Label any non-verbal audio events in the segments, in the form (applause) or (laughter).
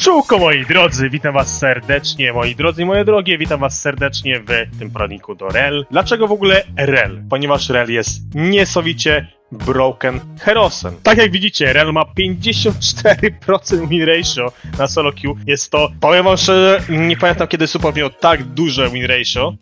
Czułko moi drodzy, witam was serdecznie, moi drodzy i moje drogie, witam was serdecznie w tym praniku do Rel. Dlaczego w ogóle Rel? Ponieważ Rel jest niesamowicie broken herosem. Tak jak widzicie, Rel ma 54% win ratio na solo queue. Jest to, powiem wam szczerze, nie pamiętam kiedy Super miał tak duże win ratio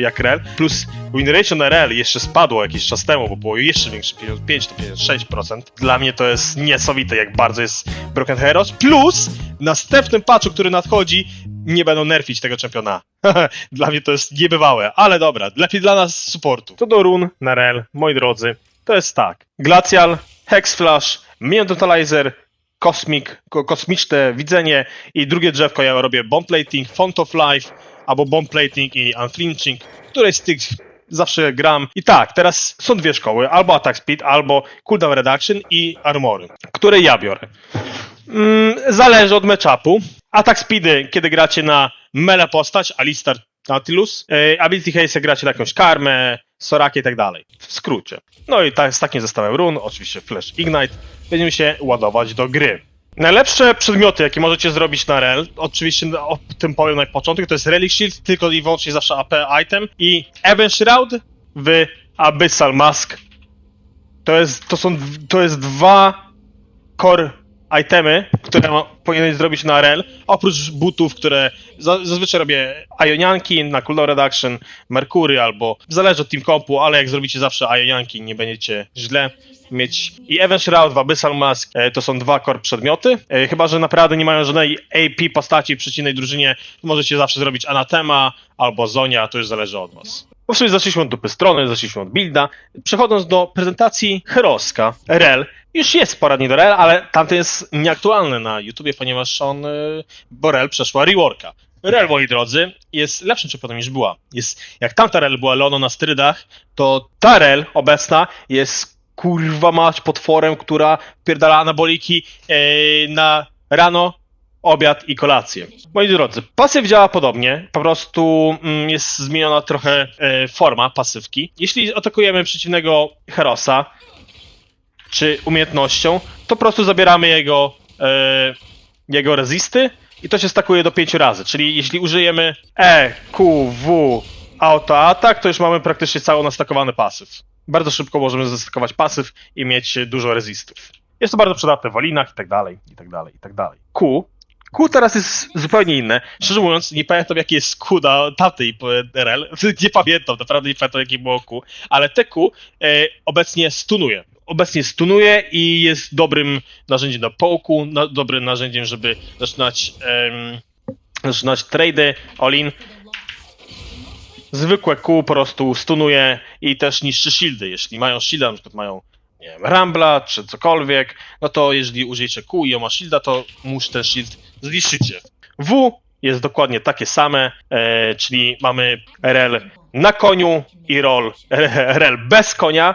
jak Rel, plus win na Rel jeszcze spadło jakiś czas temu, bo było jeszcze większe, 55 to 56%. Dla mnie to jest niesamowite, jak bardzo jest Broken Heroes, plus w następnym patchu, który nadchodzi, nie będą nerfić tego czempiona. (laughs) dla mnie to jest niebywałe, ale dobra, lepiej dla nas supportu. To do run na Rel, moi drodzy, to jest tak. Glacial, Hex Flash, Minion Totalizer, Cosmic, ko kosmiczne widzenie i drugie drzewko ja robię Bomb Plating, Font of Life, albo Bomb Plating i Unflinching, któreś z tych zawsze gram. I tak, teraz są dwie szkoły, albo Attack Speed, albo Cooldown Reduction i Armory, które ja biorę. Mm, zależy od matchupu. Attack Speedy, kiedy gracie na mele postać, Alistar, Nautilus, e, Ability Haste gracie na jakąś karmę, Sorakę i tak dalej. W skrócie. No i tak, z takim zestawem run, oczywiście Flash Ignite, będziemy się ładować do gry. Najlepsze przedmioty, jakie możecie zrobić na rel, oczywiście o tym powiem na początek, to jest Relic Shield, tylko i wyłącznie zawsze AP item i Even Shroud w Abyssal Mask. To jest, to są, to jest dwa core itemy, które powinieneś zrobić na rel, oprócz butów, które za, zazwyczaj robię Ionianki na cooldown reduction, Merkury albo, zależy od team compu, ale jak zrobicie zawsze Ionianki, nie będziecie źle mieć. I Even Shroud Abyssal Mask e, to są dwa core przedmioty, e, chyba, że naprawdę nie mają żadnej AP postaci w przeciwnej drużynie, możecie zawsze zrobić Anatema albo Zonia, to już zależy od was. No w zaczęliśmy od dupy strony, zaczęliśmy od builda. Przechodząc do prezentacji Heroska, Rel, już jest poradnik do Rel, ale tamten jest nieaktualny na YouTubie, ponieważ on, y, bo Rel przeszła reworka. Rel, moi drodzy, jest lepszym czempionem niż była. Jest, jak tamta Rel była Leono na strydach, to ta Rel obecna jest kurwa mać potworem, która pierdala anaboliki e, na rano, obiad i kolację. Moi drodzy, pasyw działa podobnie, po prostu mm, jest zmieniona trochę e, forma pasywki. Jeśli atakujemy przeciwnego Herosa, czy umiejętnością, to po prostu zabieramy jego, e, jego rezisty i to się stakuje do 5 razy. Czyli jeśli użyjemy E, Q, W, autoatak, to już mamy praktycznie cały nastakowany pasyw. Bardzo szybko możemy zestakować pasyw i mieć dużo rezistów. Jest to bardzo przydatne w walinach i tak dalej, i tak dalej, i tak dalej. Q. Q teraz jest zupełnie inne. Szczerze mówiąc, nie pamiętam jaki jest Q na tamtej RL. (laughs) Nie pamiętam, naprawdę nie pamiętam jakie było Q, ale te Q e, obecnie stunuje. Obecnie stunuje i jest dobrym narzędziem do połku, na, dobrym narzędziem, żeby zaczynać, em, zaczynać trady, all-in. Zwykłe Q po prostu stunuje i też niszczy shieldy. Jeśli mają shielda, na przykład mają nie wiem, Rambla czy cokolwiek, no to jeżeli użyjecie Q i ma shielda, to musz ten shield zniszczycie. W jest dokładnie takie same, e, czyli mamy RL na koniu i roll RL bez konia.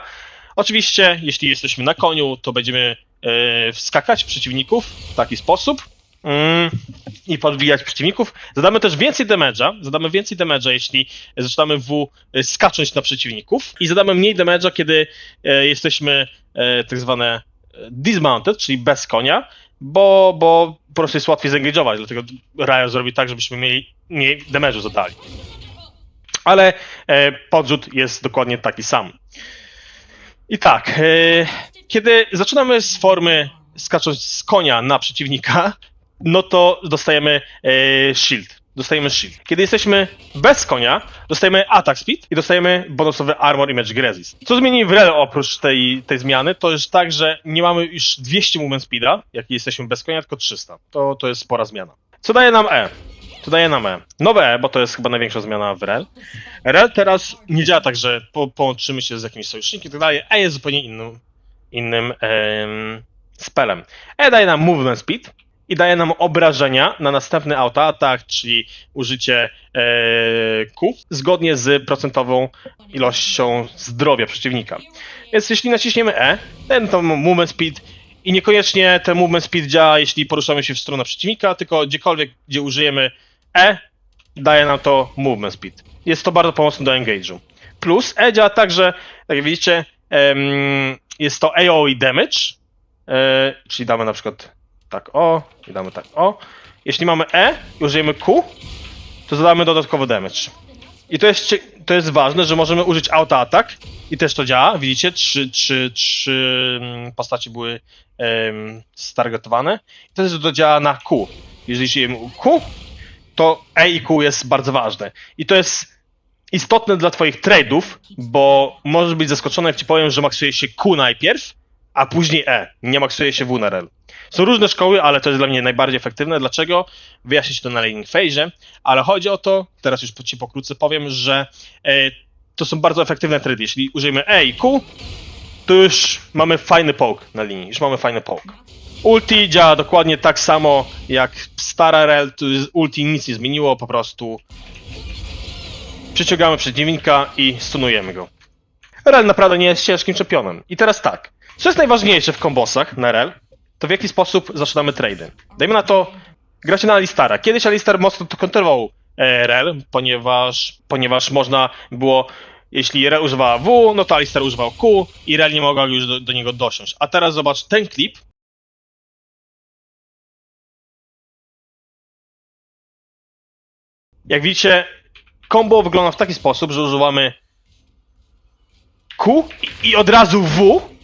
Oczywiście, jeśli jesteśmy na koniu, to będziemy e, wskakać w przeciwników w taki sposób mm, i podbijać przeciwników. Zadamy też więcej damage'a, zadamy więcej damage'a, jeśli zaczynamy W skacząć na przeciwników i zadamy mniej damage'a, kiedy e, jesteśmy e, tak zwane e, dismounted, czyli bez konia, bo, bo po prostu jest łatwiej zengage'ować, dlatego Riot zrobi tak, żebyśmy mieli mniej damage'u zadali. Ale podrzut jest dokładnie taki sam. I tak, kiedy zaczynamy z formy skacząc z konia na przeciwnika, no to dostajemy e, shield. Dostajemy shield. Kiedy jesteśmy bez konia, dostajemy attack speed i dostajemy bonusowy armor i magic. Co zmieni w oprócz tej, tej zmiany, to jest tak, że nie mamy już 200 movement speeda, jak jesteśmy bez konia, tylko 300. To, to jest spora zmiana. Co daje nam E? Co daje nam E? Nowe E, bo to jest chyba największa zmiana w rel. Rel teraz nie działa tak, że po, połączymy się z jakimś sojusznikiem i tak dalej. E jest zupełnie innym, innym em, spelem. E daje nam movement speed i daje nam obrażenia na następny autoatak, czyli użycie e, Q zgodnie z procentową ilością zdrowia przeciwnika. Więc jeśli naciśniemy E, ten to movement speed i niekoniecznie ten movement speed działa, jeśli poruszamy się w stronę przeciwnika, tylko gdziekolwiek, gdzie użyjemy E, daje nam to movement speed. Jest to bardzo pomocne do engage'u. Plus E działa tak, że jak widzicie, em, jest to AOE damage, e, czyli damy na przykład tak o i damy tak o. Jeśli mamy E i użyjemy Q, to zadamy dodatkowy damage. I to jest, to jest ważne, że możemy użyć auto-attack i też to działa. Widzicie, trzy, trzy, trzy mm, postaci były um, stargetowane. I to też to działa na Q. Jeżeli użyjemy Q, to E i Q jest bardzo ważne. I to jest istotne dla twoich trade'ów, bo możesz być zaskoczony, jak ci powiem, że maksuje się Q najpierw, a później E. Nie maksuje się W na rel. Są różne szkoły, ale to jest dla mnie najbardziej efektywne. Dlaczego? Wyjaśnię to na laning phase, ale chodzi o to, teraz już ci pokrótce powiem, że e, to są bardzo efektywne trady. Jeśli użyjemy E i Q, to już mamy fajny poke na linii, już mamy fajny poke. Ulti działa dokładnie tak samo jak stara rel, ulti nic nie zmieniło, po prostu przyciągamy przeciwnika i stunujemy go. Rel naprawdę nie jest ciężkim czempionem. I teraz tak, co jest najważniejsze w kombosach na Rel, to w jaki sposób zaczynamy trady. Dajmy na to, gracie na Alistara. Kiedyś Alistar mocno to kontrolował e, Rel, ponieważ, ponieważ można było, jeśli Rel używała W, no to Alistar używał Q i Rel nie mogła już do, do niego dosiąść. A teraz zobacz ten klip. Jak widzicie, combo wygląda w taki sposób, że używamy Q i od razu W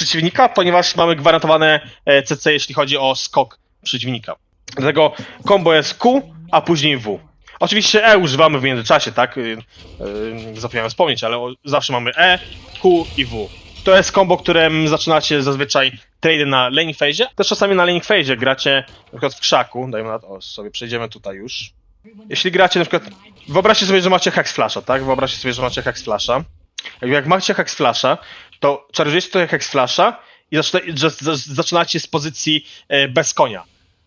przeciwnika, ponieważ mamy gwarantowane e, CC, jeśli chodzi o skok przeciwnika. Dlatego combo jest Q, a później W. Oczywiście E używamy w międzyczasie, tak? Yy, yy, zapomniałem wspomnieć, ale zawsze mamy E, Q i W. To jest combo, którym zaczynacie zazwyczaj trade na laning phase. Też czasami na laning phase gracie na przykład w krzaku. Dajmy na to, sobie przejdziemy tutaj już. Jeśli gracie na przykład, wyobraźcie sobie, że macie Hex Flasha, tak? Wyobraźcie sobie, że macie Hex Flasha. Jak, macie Hex Flasha, to czarujecie tutaj Hex Flasha i zaczyna, zaczynacie z pozycji e, bez konia.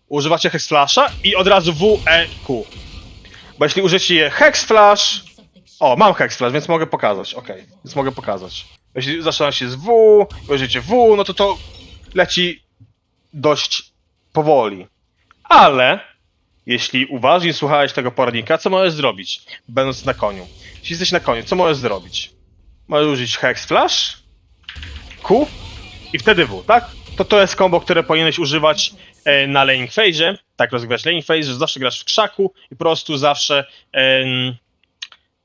Używacie Hex Flasha i od razu W, E, Q. Bo jeśli użyjecie Hex Flash... O, mam Hex Flash, więc mogę pokazać, okej, więc mogę pokazać. Jeśli zaczyna się z W, i użyjecie W, no to to leci dość powoli. Ale jeśli uważnie słuchałeś tego poradnika, co możesz zrobić, będąc na koniu? Jeśli jesteś na koniu, co możesz zrobić? Możesz użyć Hex Flash, Q. I wtedy W, tak? To to jest combo, które powinieneś używać e, na laning phase, tak rozgrywać laning phase, że zawsze grasz w krzaku i po prostu zawsze em,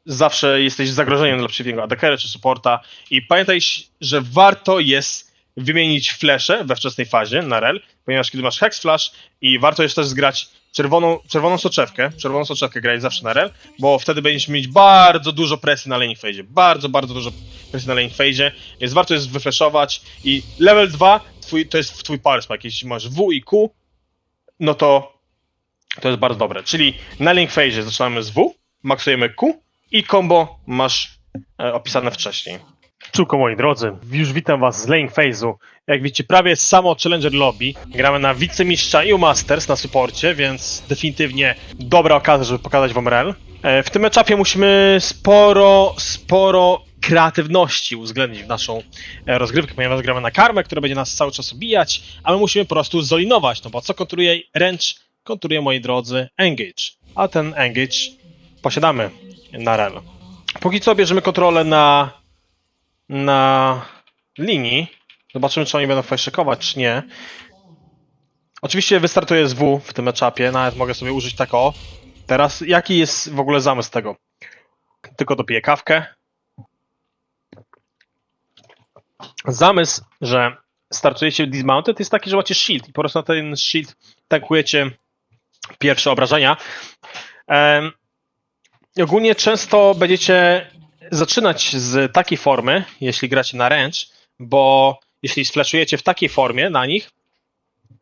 zawsze jesteś zagrożeniem dla przeciwnego adekera czy supporta. I pamiętaj, że warto jest wymienić flesze we wczesnej fazie na rel, ponieważ kiedy masz hex flash i warto jest też zgrać czerwoną, czerwoną soczewkę, czerwoną soczewkę grać zawsze na rel, bo wtedy będziesz mieć bardzo dużo presji na laning phase, bardzo, bardzo dużo presji na laning phase, więc warto jest wyflashować i level 2 twój, to jest twój power spike, jeśli masz W i Q, no to to jest bardzo dobre, czyli na link phase zaczynamy z W, maksujemy Q i combo masz e, opisane wcześniej. Czułko moi drodzy, już witam was z Lane Phase'u. Jak widzicie, prawie samo Challenger Lobby. Gramy na wicemistrza i u Masters na suporcie, więc definitywnie dobra okazja, żeby pokazać wam rel. E, W tym etapie musimy sporo, sporo kreatywności uwzględnić w naszą e, rozgrywkę, ponieważ gramy na karmę, która będzie nas cały czas obijać, a my musimy po prostu zolinować, no bo co kontruje ręcz? Kontruje, moi drodzy, engage. A ten engage posiadamy na rel. Póki co bierzemy kontrolę na na linii. Zobaczymy, czy oni będą fajszekować, czy nie. Oczywiście wystartuję z W w tym etapie, nawet mogę sobie użyć tak o. Teraz, jaki jest w ogóle zamysł tego? Tylko dopiję kawkę. Zamysł, że startujecie dismounted jest taki, że macie shield i po prostu na ten shield tankujecie pierwsze obrażenia. I ogólnie często będziecie zaczynać z takiej formy, jeśli gracie na ręcz, bo jeśli sfleszujecie w takiej formie na nich,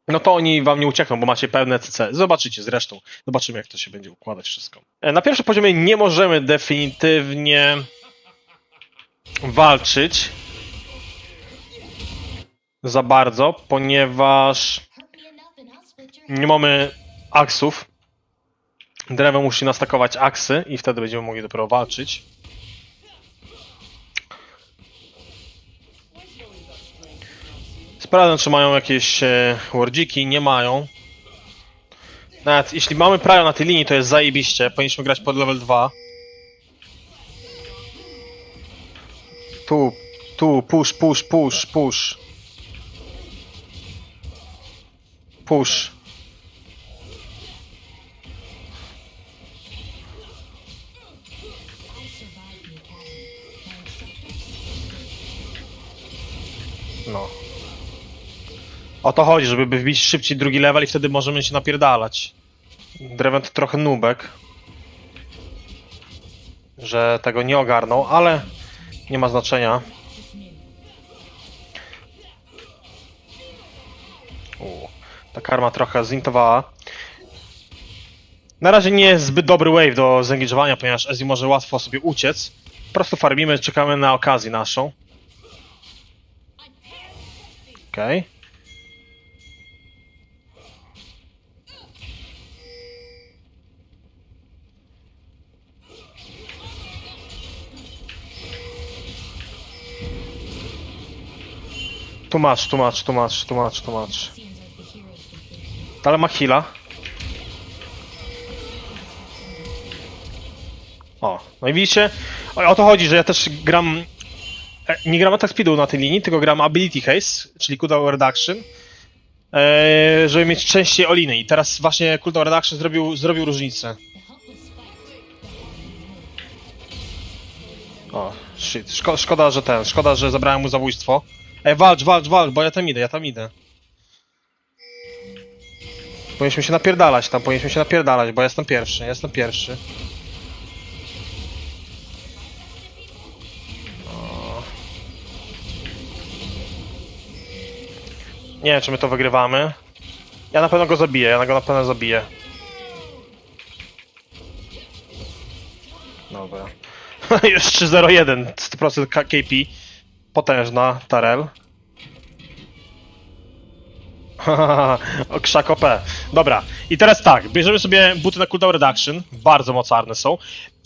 no to oni wam nie uciekną, bo macie pełne CC. Zobaczycie zresztą. Zobaczymy, jak to się będzie układać wszystko. E, Na pierwszym poziomie nie możemy definitywnie walczyć za bardzo, ponieważ nie mamy aksów. Drewo musi nastakować aksy i wtedy będziemy mogli dopiero walczyć. Sprawdzam, czy mają jakieś e, wardziki. Nie mają. Nawet jeśli mamy prawo na tej linii, to jest zajebiście. Powinniśmy grać pod level 2. Tu, tu, push, push, push, push. Push. O to chodzi, żeby wbić szybciej drugi level i wtedy możemy się napierdalać. Dreven trochę nubek. Że tego nie ogarnął, ale nie ma znaczenia. U, ta karma trochę zintowała. Na razie nie jest zbyt dobry wave do zengage'owania, ponieważ Ezio może łatwo sobie uciec. Po prostu farmimy, czekamy na okazję naszą. Okej. Tłumacz, tłumacz, tłumacz, tłumacz, tłumacz. Ale ma heala. O, no i widzicie? O, o to chodzi, że ja też gram... e, Nie gram attack speedu na tej linii, tylko gram ability haste, czyli cooldown reduction, e, żeby mieć częściej oliny. I teraz właśnie cooldown reduction zrobił, zrobił różnicę. O, shit. Szko szkoda, że ten, szkoda, że zabrałem mu zabójstwo. Ej, walcz, walcz, walcz, bo ja tam idę, ja tam idę. Powinniśmy się napierdalać tam, powinniśmy się napierdalać, bo ja jestem pierwszy, ja jestem pierwszy. Nie wiem, czy my to wygrywamy. Ja na pewno go zabiję, ja go na pewno zabiję. Dobra. Już 3-0-1, 100% K- KP. Potężna, Tarel. (laughs) krzak OP. Dobra, i teraz tak, bierzemy sobie buty na cooldown reduction, bardzo mocarne są.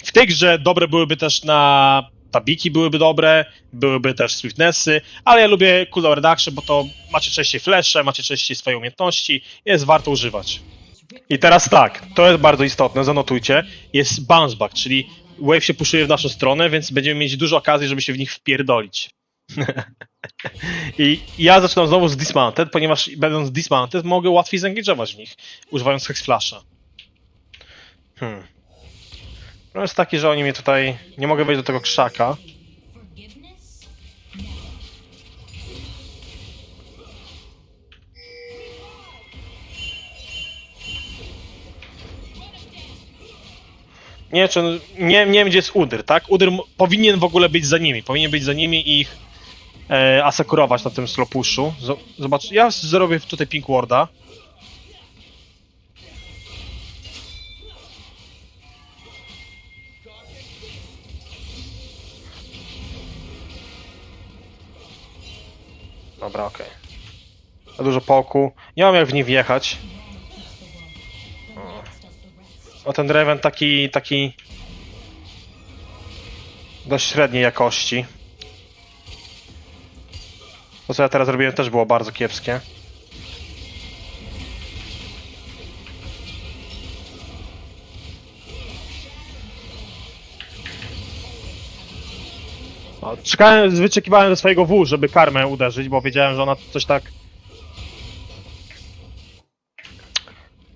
W tej grze dobre byłyby też na tabiki byłyby dobre, byłyby też swiftnessy, ale ja lubię cooldown reduction, bo to macie częściej flesze, macie częściej swoje umiejętności, jest warto używać. I teraz tak, to jest bardzo istotne, zanotujcie, jest bounce back, czyli wave się puszuje w naszą stronę, więc będziemy mieć dużo okazji, żeby się w nich wpierdolić. I ja zaczynam znowu z Dismounted, ponieważ będąc Dismounted mogę łatwiej zengage'ować w nich, używając Hex Flasha. Hmm. No jest taki, że oni mnie tutaj... Nie mogę wejść do tego krzaka. Nie, czy nie, nie wiem gdzie jest Udyr, tak? Udyr powinien w ogóle być za nimi, powinien być za nimi i ich e, asekurować na tym slopuszu. Zobacz, ja zrobię tutaj pink warda. Dobra, okej. Za dużo poku. Nie mam jak w nich wjechać. O ten Draven taki, taki dość średniej jakości. To co ja teraz robiłem też było bardzo kiepskie. No, czekałem, wyczekiwałem do swojego W, żeby karmę uderzyć, bo wiedziałem, że ona coś tak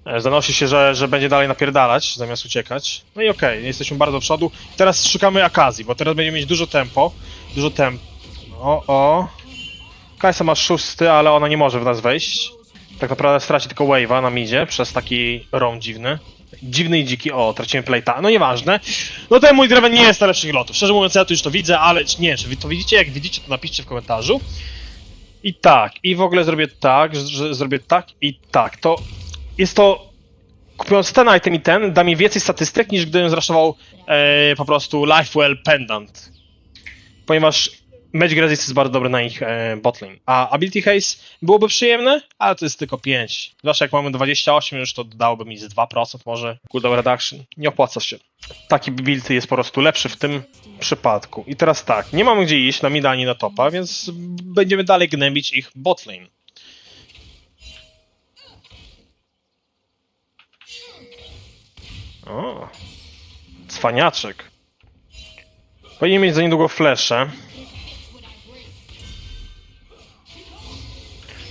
E, Zanosi się, że, że będzie dalej napierdalać, zamiast uciekać. No i okej, jesteśmy bardzo do przodu. Teraz szukamy okazji, bo teraz będziemy mieć dużo tempo. Dużo tempo. O, o. Kajsa ma szósty, ale ona nie może w nas wejść. Tak naprawdę straci tylko wave'a na midzie przez taki rom dziwny. Dziwny i dziki. O, traciłem plate'a. No nieważne. No ten mój Draven nie jest na lepszych lotów. Szczerze mówiąc, ja tu już to widzę, ale nie, czy wy to widzicie? Jak widzicie, to napiszcie w komentarzu. I tak, i w ogóle zrobię tak, że zrobię tak i tak. To jest to. Kupując ten item i ten, da mi więcej statystyk niż gdybym zraszował e, po prostu Lifewell Pendant. Ponieważ Magic Resist jest bardzo dobry na ich e, botlane. A Ability Haze byłoby przyjemne, ale to jest tylko 5. Zwłaszcza jak mamy 28 już, to dałoby mi z 2% może cooldown reduction. Nie opłaca się. Taki build jest po prostu lepszy w tym przypadku. I teraz tak, nie mamy gdzie iść na mida ani na topa, więc będziemy dalej gnębić ich botlane. O, cwaniaczek. Powinien mieć za niedługo flesze.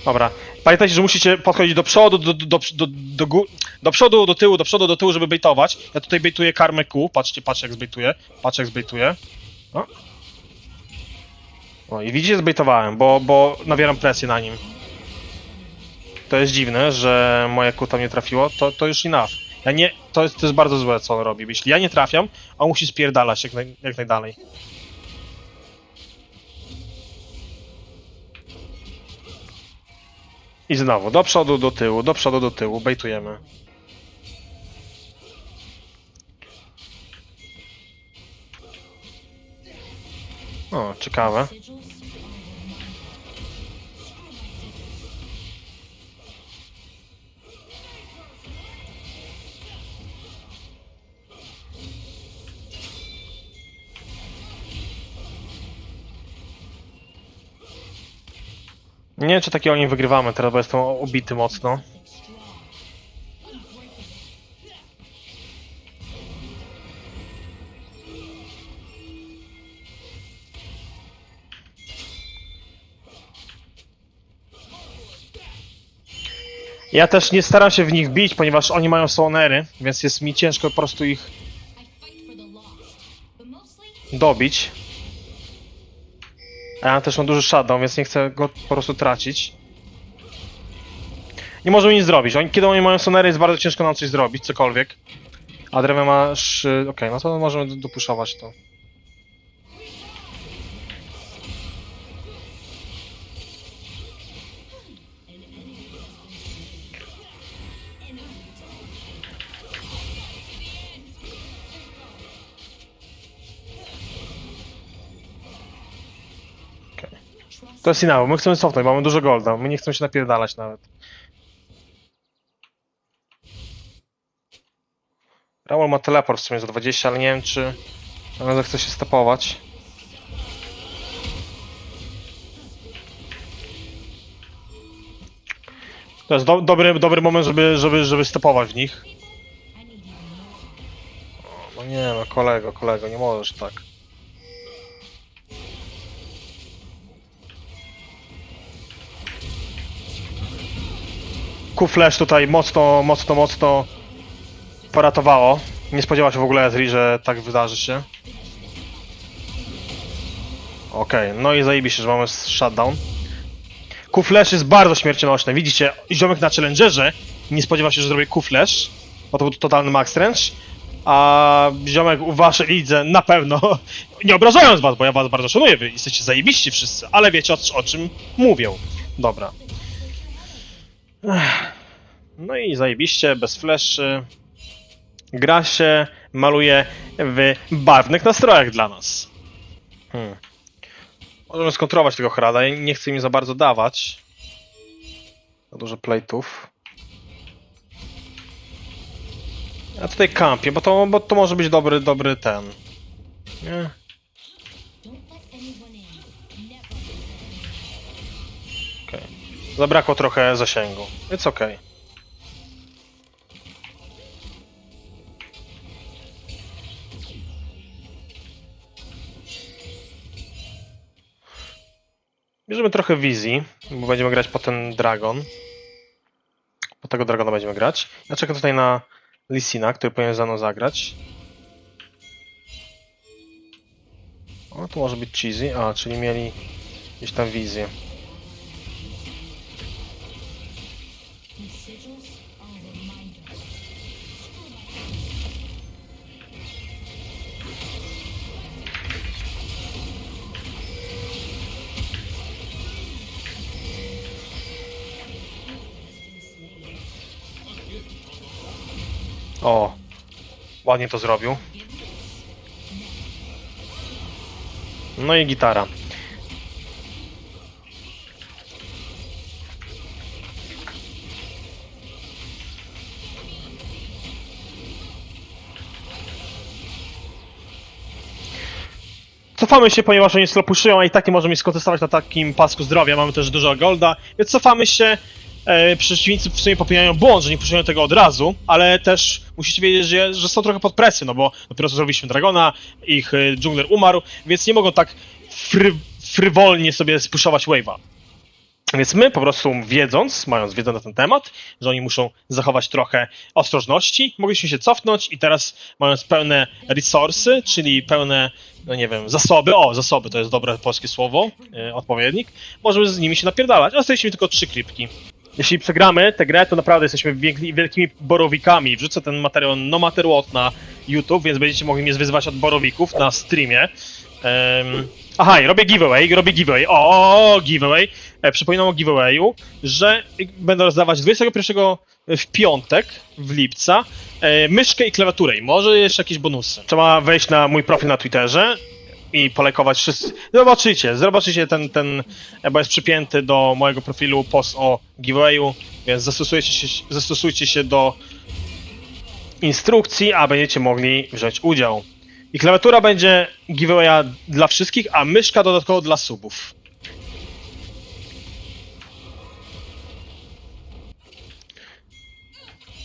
Dobra, Pamiętajcie, że musicie podchodzić do przodu, do, do, do, do, do, do przodu, do tyłu, do przodu, do tyłu, żeby bejtować. Ja tutaj bejtuję karmę Q. Patrzcie, patrzcie jak zbejtuję. Patrzcie jak zbejtuję. O. o i widzicie, zbejtowałem, bo, bo nawieram presję na nim. To jest dziwne, że moje Q tam nie trafiło. To, to już enough. Ja nie, to jest, to jest bardzo złe, co on robi. Jeśli ja nie trafiam, on musi spierdalać jak, naj, jak najdalej. I znowu, do przodu, do tyłu, do przodu, do tyłu, bejtujemy. O, ciekawe. Nie wiem, czy takiego nie wygrywamy teraz, bo jestem ubity mocno. Ja też nie staram się w nich bić, ponieważ oni mają sonery, więc jest mi ciężko po prostu ich dobić. A ja też mam duży shutdown, więc nie chcę go po prostu tracić. Nie możemy nic zrobić. Oni, kiedy oni mają sonery, jest bardzo ciężko nam coś zrobić, cokolwiek. A Drewe masz... y, Okej, no to możemy dopuszować to. To jest inaczej, my chcemy cofnąć, mamy dużo golda, my nie chcemy się napierdalać nawet. Raul ma teleport w sumie za 20, ale nie wiem czy on zechce się stepować. To jest do, dobry, dobry moment, żeby, żeby, żeby stepować w nich. O, No nie no, kolego, kolego, nie możesz tak. Q-Flash tutaj mocno, mocno, mocno poratowało. Nie spodziewał się w ogóle Ezri, że tak wydarzy się. Okej, no i zajebiście, że mamy shutdown. Q-Flash jest bardzo śmiercionośny. Widzicie, ziomek na Challengerze nie spodziewał się, że zrobię Q-Flash, bo to był totalny max range. A ziomek u waszej lidze na pewno, (laughs) nie obrażając was, bo ja was bardzo szanuję, wy jesteście zajebiści wszyscy, ale wiecie o, o czym mówię. Dobra. No i zajebiście, bez fleszy. Gra się maluje w barwnych nastrojach dla nas. Hmm. Możemy skontrolować tego Hrada, nie chcę mi za bardzo dawać. Za dużo plate'ów. A tutaj kampię, bo to, bo to może być dobry, dobry ten. Nie? Zabrakło trochę zasięgu. Więc okej. Bierzemy trochę wizji, bo będziemy grać po ten dragon. Po tego dragona będziemy grać. Ja czekam tutaj na Lisina, który powinien za mną zagrać. O, tu może być cheesy. A, czyli mieli gdzieś tam wizję. O, ładnie to zrobił. No i gitara. Cofamy się, ponieważ oni slopuszują, a i tak nie możemy skontestować na takim pasku zdrowia. Mamy też dużo golda, więc cofamy się. E, przeciwnicy w sumie popełniają błąd, że nie puszują tego od razu, ale też musicie wiedzieć, że, że są trochę pod presją, no bo dopiero co zrobiliśmy Dragona, ich e, dżungler umarł, więc nie mogą tak fry, frywolnie sobie spuszować wave'a. Więc my po prostu wiedząc, mając wiedzę na ten temat, że oni muszą zachować trochę ostrożności, mogliśmy się cofnąć i teraz mając pełne resursy, czyli pełne, no nie wiem, zasoby, o, zasoby to jest dobre polskie słowo, e, odpowiednik, możemy z nimi się napierdalać, a tylko trzy klipki. Jeśli przegramy tę grę, to naprawdę jesteśmy wielki, wielkimi borowikami. Wrzucę ten materiał no matter what na YouTube, więc będziecie mogli mnie zwyzywać od borowików na streamie. Um, aha, robię giveaway, robię giveaway. O, o, o giveaway. E, przypominam o giveawayu, że będę rozdawać 21 w piątek, w lipca, e, myszkę i klawiaturę i może jeszcze jakieś bonusy. Trzeba wejść na mój profil na Twitterze i polajkować wszyscy. Zobaczycie, zobaczycie ten, ten, bo jest przypięty do mojego profilu post o giveawayu, więc zastosujcie się, zastosujcie się do instrukcji, a będziecie mogli wziąć udział. I klawiatura będzie giveawaya dla wszystkich, a myszka dodatkowo dla subów.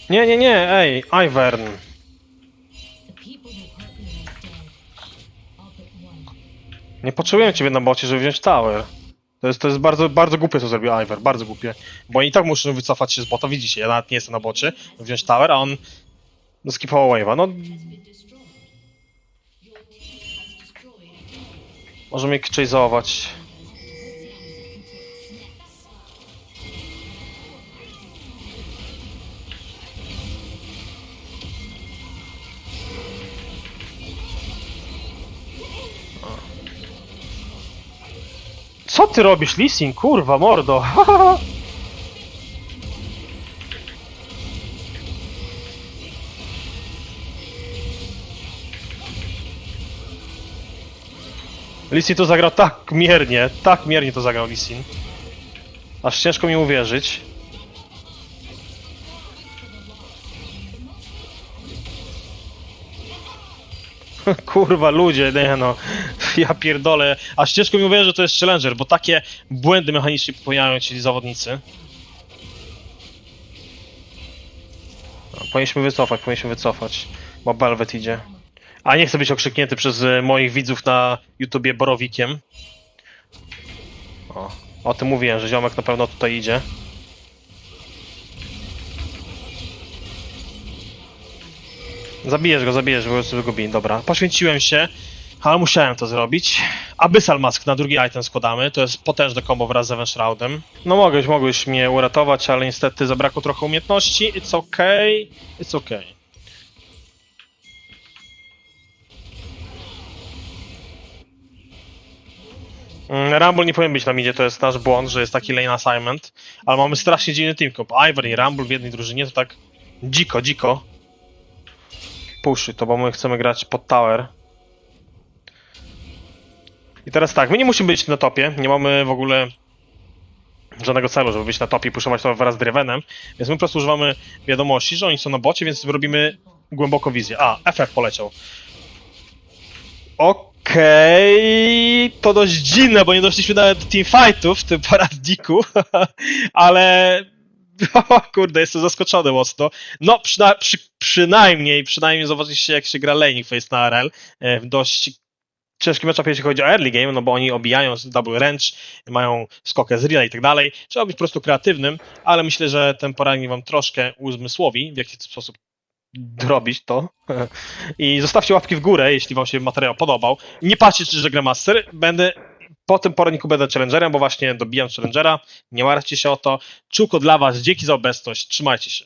Nie, nie, nie, ej, Ivern. Nie potrzebuję ciebie na bocie, żeby wziąć tower. To jest, to jest bardzo, bardzo głupie, co zrobił Iver, bardzo głupie. Bo oni i tak muszą wycofać się z bota, widzicie, ja nawet nie jestem na bocie, wziąć tower, a on no, skipował wave'a. No, może mnie chase'ować. Co ty robisz, Lisin? Kurwa, mordo. (laughs) Lisin to zagrał tak miernie, tak miernie to zagrał Lisin. Aż ciężko mi uwierzyć. (laughs) Kurwa, ludzie, nie no. (laughs) Ja pierdolę. Aż ciężko mi uwierzyć, że to jest Challenger, bo takie błędy mechaniczne popełniają ci zawodnicy. No, powinniśmy wycofać, powinniśmy wycofać. Bo Belvet idzie. A nie chcę być okrzyknięty przez e, moich widzów na YouTubie Borowikiem. O, o tym mówiłem, że ziomek na pewno tutaj idzie. Zabijesz go, zabijesz go, go bij. Dobra, poświęciłem się, ale musiałem to zrobić. Abyssal Mask na drugi item składamy, to jest potężne combo wraz z Event Shroudem. No mogłeś, mogłeś mnie uratować, ale niestety zabrakło trochę umiejętności. It's okay, it's okay. Mm, Rumble nie powinien być na midzie, to jest nasz błąd, że jest taki lane assignment, ale mamy strasznie dziwny team comp. Ivory i Rumble w jednej drużynie to tak dziko, dziko. Pushy to, bo my chcemy grać pod tower. I teraz tak, my nie musimy być na topie, nie mamy w ogóle żadnego celu, żeby być na topie i puszować to wraz z Dravenem, więc my po prostu używamy wiadomości, że oni są na bocie, więc robimy głęboko wizję. A, FF poleciał. Okej, to dość dziwne, bo nie doszliśmy nawet do teamfightów w tym paradniku, (laughs) ale (laughs) o, kurde, jestem zaskoczony mocno. No, przyna przy przynajmniej, przynajmniej zobaczycie jak się gra laning face na RL e, w dość ciężkim matchup, jeśli chodzi o early game, no bo oni obijają z double wrench, mają skokę z relay i tak dalej. Trzeba być po prostu kreatywnym, ale myślę, że ten poradnik wam troszkę uzmysłowi, w jaki sposób robić to. (laughs) I zostawcie łapki w górę, jeśli wam się materiał podobał. Nie patrzcie, czy że gra master. Będę po tym poradniku będę challengerem, bo właśnie dobijam challengera. Nie martwcie się o to. Czułko dla was, dzięki za obecność. Trzymajcie się.